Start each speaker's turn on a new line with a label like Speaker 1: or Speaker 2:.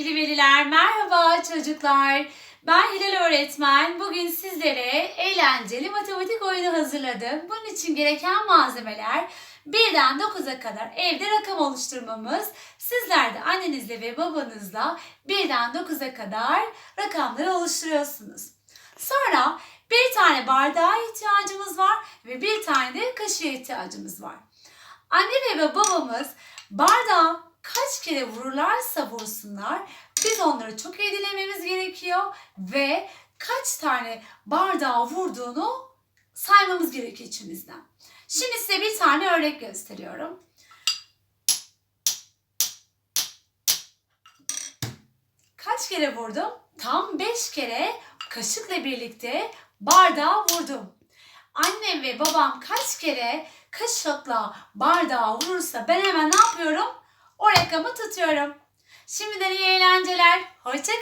Speaker 1: Sevgili veliler, merhaba çocuklar. Ben Hilal öğretmen. Bugün sizlere eğlenceli matematik oyunu hazırladım. Bunun için gereken malzemeler 1'den 9'a kadar evde rakam oluşturmamız. Sizler de annenizle ve babanızla 1'den 9'a kadar rakamları oluşturuyorsunuz. Sonra bir tane bardağa ihtiyacımız var ve bir tane de kaşığa ihtiyacımız var. Anne ve babamız bardağı kaç kere vururlarsa vursunlar biz onları çok iyi dinlememiz gerekiyor ve kaç tane bardağı vurduğunu saymamız gerekiyor içimizden. Şimdi size bir tane örnek gösteriyorum. Kaç kere vurdum? Tam 5 kere kaşıkla birlikte bardağı vurdum. Annem ve babam kaç kere kaşıkla bardağı vurursa ben hemen ne yapıyorum? O rakamı tutuyorum. Şimdiden iyi eğlenceler. Hoşçakalın.